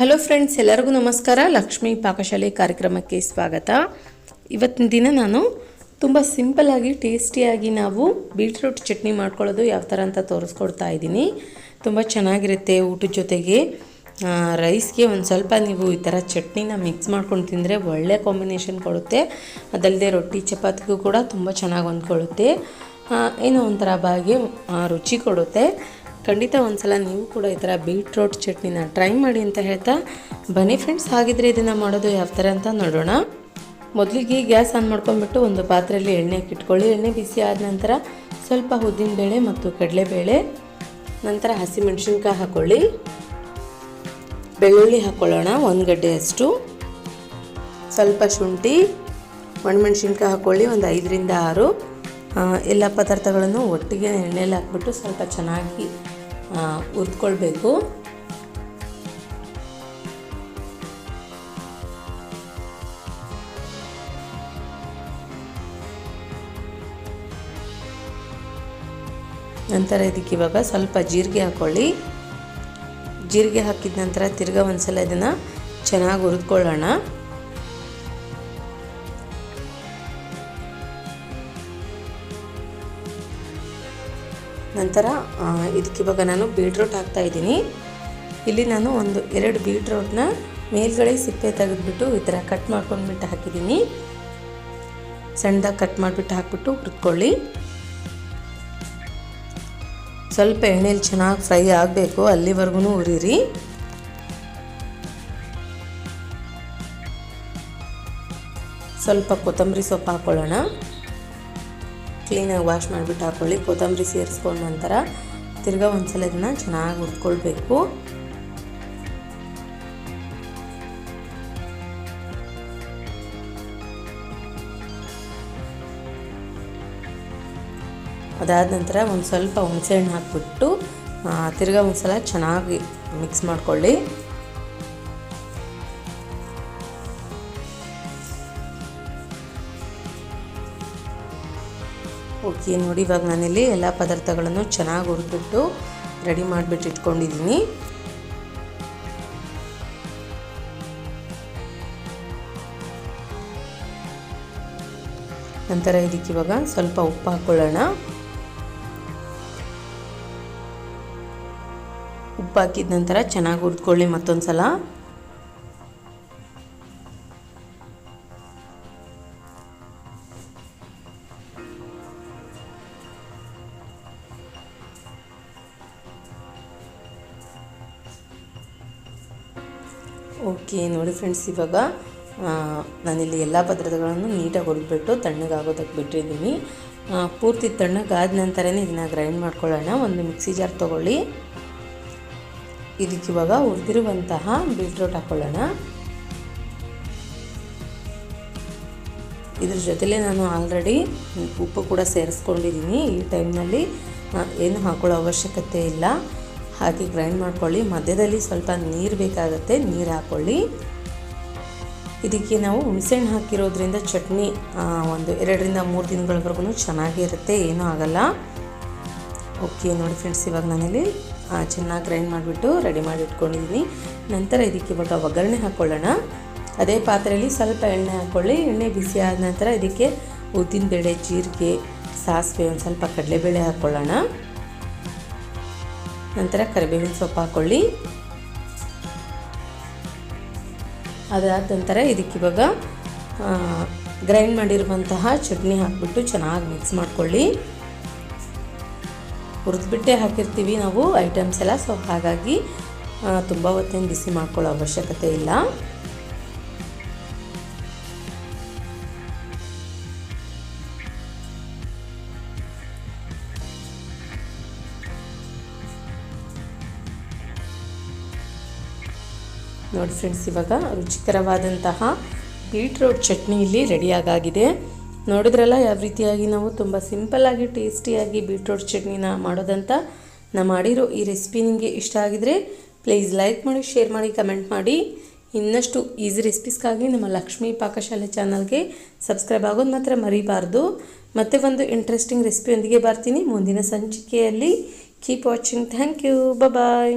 Hello friends ಎಲ್ಲರಿಗೂ ನಮಸ್ಕಾರ. ಲಕ್ಷ್ಮೀ ಪಾಕಶಾಲೆ ಕಾರ್ಯಕ್ರಮಕ್ಕೆ ಸ್ವಾಗತ. ಇವತ್ತಿನ ದಿನ ನಾನು ತುಂಬ ಸಿಂಪಲ್ಲಾಗಿ ಟೇಸ್ಟಿಯಾಗಿ ನಾವು ಬೀಟ್ರೂಟ್ ಚಟ್ನಿ ಮಾಡ್ಕೊಳ್ಳೋದು ಯಾವ ಥರ ಅಂತ ತೋರಿಸ್ಕೊಡ್ತಾ ಇದ್ದೀನಿ. ತುಂಬ ಚೆನ್ನಾಗಿರುತ್ತೆ ಊಟದ ಜೊತೆಗೆ. ರೈಸ್ಗೆ ಒಂದು ಸ್ವಲ್ಪ ನೀವು ಈ ಥರ ಚಟ್ನಿನ ಮಿಕ್ಸ್ ಮಾಡ್ಕೊಂಡು ತಿಂದರೆ ಒಳ್ಳೆ ಕಾಂಬಿನೇಷನ್ ಕೊಡುತ್ತೆ. ಅದಲ್ಲದೆ ರೊಟ್ಟಿ, ಚಪಾತಿಗೂ ಕೂಡ ತುಂಬ ಚೆನ್ನಾಗಿ ಹೊಂದ್ಕೊಳ್ಳುತ್ತೆ. ಏನೋ ಒಂಥರ ಬಾಗಿ ರುಚಿ ಕೊಡುತ್ತೆ. ಖಂಡಿತ ಒಂದ್ಸಲ ನೀವು ಕೂಡ ಈ ಥರ ಬೀಟ್ರೋಟ್ ಚಟ್ನಿನ ಟ್ರೈ ಮಾಡಿ ಅಂತ ಹೇಳ್ತಾ ಬನ್ನಿ ಫ್ರೆಂಡ್ಸ್ ಹಾಗಿದ್ರೆ ಇದನ್ನು ಮಾಡೋದು ಯಾವ ಥರ ಅಂತ ನೋಡೋಣ. ಮೊದಲಿಗೆ ಗ್ಯಾಸ್ ಆನ್ ಮಾಡ್ಕೊಂಡ್ಬಿಟ್ಟು ಒಂದು ಪಾತ್ರೆಯಲ್ಲಿ ಎಣ್ಣೆ ಇಟ್ಕೊಳ್ಳಿ. ಎಣ್ಣೆ ಬಿಸಿ ಆದ ನಂತರ ಸ್ವಲ್ಪ ಉದ್ದಿನಬೇಳೆ ಮತ್ತು ಕಡಲೆಬೇಳೆ, ನಂತರ ಹಸಿಮೆಣಸಿನ್ಕಾಯಿ ಹಾಕ್ಕೊಳ್ಳಿ ಬೆಳ್ಳುಳ್ಳಿ ಹಾಕ್ಕೊಳ್ಳೋಣ ಒಂದು ಗಡ್ಡೆಯಷ್ಟು ಸ್ವಲ್ಪ ಶುಂಠಿ, ಒಣಮೆಣ್ಸಿನ್ಕಾಯಿ ಹಾಕ್ಕೊಳ್ಳಿ ಒಂದು ಐದರಿಂದ ಆರು. ಎಲ್ಲ ಪದಾರ್ಥಗಳನ್ನು ಒಟ್ಟಿಗೆ ಎಣ್ಣೆಯಲ್ಲಿ ಹಾಕ್ಬಿಟ್ಟು ಸ್ವಲ್ಪ ಚೆನ್ನಾಗಿ ಆ, ಹುರ್ದ್ಕೊಳ್ಬೇಕು. ನಂತರ ಇದಕ್ಕೆ ಇವಾಗ ಸ್ವಲ್ಪ ಜೀರಿಗೆ ಹಾಕ್ಕೊಳ್ಳಿ ಜೀರಿಗೆ ಹಾಕಿದ ನಂತರ ತಿರ್ಗಾ ಒಂದ್ಸಲ ಇದನ್ನು ಚೆನ್ನಾಗಿ ಹುರಿದ್ಕೊಳ್ಳೋಣ. ನಂತರ ಇದಕ್ಕೆ ಇವಾಗ ನಾನು ಬೀಟ್ರೂಟ್ ಹಾಕ್ತಾ ಇದ್ದೀನಿ. ಇಲ್ಲಿ ನಾನು ಒಂದು ಎರಡು ಬೀಟ್ರೂಟ್ನ ಮೇಲ್ಗಡೆ ಸಿಪ್ಪೆ ತೆಗೆದುಬಿಟ್ಟು ಈ ಥರ ಕಟ್ ಮಾಡ್ಕೊಂಡ್ಬಿಟ್ಟು ಹಾಕಿದ್ದೀನಿ. ಸಣ್ಣದಾಗಿ ಕಟ್ ಮಾಡಿಬಿಟ್ಟು ಹಾಕ್ಬಿಟ್ಟು ಹುರ್ಕೊಳ್ಳಿ. ಸ್ವಲ್ಪ ಎಣ್ಣೆಯಲ್ಲಿ ಚೆನ್ನಾಗಿ ಫ್ರೈ ಆಗಬೇಕು ಅಲ್ಲಿವರೆಗೂ ಉರಿರಿ ಸ್ವಲ್ಪ ಕೊತ್ತಂಬರಿ ಸೊಪ್ಪು ಹಾಕ್ಕೊಳ್ಳೋಣ ಕ್ಲೀನಾಗಿ ವಾಶ್ ಮಾಡಿಬಿಟ್ಟು ಹಾಕ್ಕೊಳ್ಳಿ ಕೊತ್ತಂಬರಿ ಸೇರಿಸ್ಕೊಂಡ ನಂತರ ತಿರ್ಗಾ ಒಂದ್ಸಲ ಇದನ್ನು ಚೆನ್ನಾಗಿ ಹುರ್ಕೊಳ್ಬೇಕು. ಅದಾದ ನಂತರ ಒಂದು ಸ್ವಲ್ಪ ಹುಣಸೆಹಣ್ಣು ಹಾಕ್ಬಿಟ್ಟು ತಿರ್ಗ ಒಂದು ಸಲ ಚೆನ್ನಾಗಿ ಮಿಕ್ಸ್ ಮಾಡ್ಕೊಳ್ಳಿ. ಓಕೆ, ನೋಡಿ, ಇವಾಗ ನಾನಿಲ್ಲಿ ಎಲ್ಲ ಪದಾರ್ಥಗಳನ್ನು ಚೆನ್ನಾಗಿ ಹುರಿದ್ಬಿಟ್ಟು ರೆಡಿ ಮಾಡಿಬಿಟ್ಟು ಇಟ್ಕೊಂಡಿದ್ದೀನಿ. ನಂತರ ಇದಕ್ಕೆ ಇವಾಗ ಸ್ವಲ್ಪ ಉಪ್ಪು ಹಾಕ್ಕೊಳ್ಳೋಣ ಉಪ್ಪು ಹಾಕಿದ ನಂತರ ಚೆನ್ನಾಗಿ ಹುರಿದ್ಕೊಳ್ಳಿ ಮತ್ತೊಂದು ಸಲ ಓಕೆ, ನೋಡಿ ಫ್ರೆಂಡ್ಸ್ ಇವಾಗ ನಾನಿಲ್ಲಿ ಎಲ್ಲ ಪದಾರ್ಥಗಳನ್ನು ನೀಟಾಗಿ ಹೊಡೆದ್ಬಿಟ್ಟು ತಣ್ಣಗಾಗೋದಕ್ಕೆ ಬಿಟ್ಟಿದ್ದೀನಿ. ಪೂರ್ತಿ ತಣ್ಣಗಾದ ನಂತರನೇ ಇದನ್ನು ಗ್ರೈಂಡ್ ಮಾಡ್ಕೊಳ್ಳೋಣ. ಒಂದು ಮಿಕ್ಸಿ ಜಾರ್ ತೊಗೊಳ್ಳಿ. ಇದಕ್ಕೆ ಇವಾಗ ಹುರಿದಿರುವಂತಹ ಬೀಟ್ರೋಟ್ ಹಾಕ್ಕೊಳ್ಳೋಣ ಇದ್ರ ಜೊತೆಲೇ ನಾನು ಆಲ್ರೆಡಿ ಉಪ್ಪು ಕೂಡ ಸೇರಿಸ್ಕೊಂಡಿದ್ದೀನಿ. ಈ ಟೈಮ್ನಲ್ಲಿ ಏನು ಹಾಕೊಳ್ಳೋ ಅವಶ್ಯಕತೆ ಇಲ್ಲ. ಹಾಗೆ ಗ್ರೈಂಡ್ ಮಾಡ್ಕೊಳ್ಳಿ. ಮಧ್ಯದಲ್ಲಿ ಸ್ವಲ್ಪ ನೀರು ಬೇಕಾಗುತ್ತೆ, ನೀರು ಹಾಕ್ಕೊಳ್ಳಿ ಇದಕ್ಕೆ ನಾವು ಹುಣಸೆಹಣ್ಣು ಹಾಕಿರೋದ್ರಿಂದ ಚಟ್ನಿ ಒಂದು ಎರಡರಿಂದ ಮೂರು ದಿನಗಳವರೆಗೂ ಚೆನ್ನಾಗಿರುತ್ತೆ ಏನೂ ಆಗಲ್ಲ. ಓಕೆ ನೋಡಿ ಫ್ರೆಂಡ್ಸ್ ಇವಾಗ ನಾನಿಲ್ಲಿ ಚೆನ್ನಾಗಿ ಗ್ರೈಂಡ್ ಮಾಡಿಬಿಟ್ಟು ರೆಡಿ ಮಾಡಿ ಇಟ್ಕೊಂಡಿದ್ದೀನಿ. ನಂತರ ಇದಕ್ಕೆ ಇವಾಗ ಒಗ್ಗರಣೆ ಹಾಕ್ಕೊಳ್ಳೋಣ ಅದೇ ಪಾತ್ರೆಯಲ್ಲಿ ಸ್ವಲ್ಪ ಎಣ್ಣೆ ಹಾಕ್ಕೊಳ್ಳಿ ಎಣ್ಣೆ ಬಿಸಿ ಆದ ನಂತರ ಇದಕ್ಕೆ ಉದ್ದಿನಬೇಳೆ, ಜೀರಿಗೆ, ಸಾಸಿವೆ, ಒಂದು ಸ್ವಲ್ಪ ಕಡಲೆಬೇಳೆ ಹಾಕ್ಕೊಳ್ಳೋಣ ನಂತರ ಕರಿಬೇವಿನ ಸೊಪ್ಪು ಹಾಕ್ಕೊಳ್ಳಿ ಅದಾದ ನಂತರ ಇದಕ್ಕೆ ಇವಾಗ ಗ್ರೈಂಡ್ ಮಾಡಿರುವಂತಹ ಚಟ್ನಿ ಹಾಕ್ಬಿಟ್ಟು ಚೆನ್ನಾಗಿ ಮಿಕ್ಸ್ ಮಾಡ್ಕೊಳ್ಳಿ. ಹುರಿದ್ಬಿಟ್ಟೆ ಹಾಕಿರ್ತೀವಿ ನಾವು ಐಟಮ್ಸ್ ಎಲ್ಲ. ಸೊ ಹಾಗಾಗಿ ತುಂಬ ಹೊತ್ತೇನು ಬಿಸಿ ಮಾಡ್ಕೊಳ್ಳೋ ಅವಶ್ಯಕತೆ ಇಲ್ಲ. ನೋಡಿ ಫ್ರೆಂಡ್ಸ್ ಇವಾಗ ರುಚಿಕರವಾದಂತಹ ಬೀಟ್ರೋಟ್ ಚಟ್ನಿ ಇಲ್ಲಿ ರೆಡಿಯಾಗಾಗಿದೆ. ನೋಡಿದ್ರಲ್ಲ, ಯಾವ ರೀತಿಯಾಗಿ ನಾವು ತುಂಬ ಸಿಂಪಲ್ಲಾಗಿ ಟೇಸ್ಟಿಯಾಗಿ ಬೀಟ್ರೋಟ್ ಚಟ್ನಿನ ಮಾಡೋದಂತ ನಾ ಮಾಡಿರೋ ಈ ರೆಸಿಪಿ ನಿಮಗೆ ಇಷ್ಟ ಆಗಿದರೆ ಪ್ಲೀಸ್ ಲೈಕ್ ಮಾಡಿ ಶೇರ್ ಮಾಡಿ ಕಮೆಂಟ್ ಮಾಡಿ. ಇನ್ನಷ್ಟು ಈಸಿ ರೆಸಿಪೀಸ್ಗಾಗಿ ನಮ್ಮ ಲಕ್ಷ್ಮೀ ಪಾಕಶಾಲೆ ಚಾನಲ್ಗೆ ಸಬ್ಸ್ಕ್ರೈಬ್ ಆಗೋದು ಮಾತ್ರ ಮರಿಬಾರ್ದು. ಮತ್ತೆ ಒಂದು ಇಂಟ್ರೆಸ್ಟಿಂಗ್ ರೆಸಿಪಿಯೊಂದಿಗೆ ಬರ್ತೀನಿ. ಮುಂದಿನ ಸಂಚಿಕೆಯಲ್ಲಿ keep watching thank you bye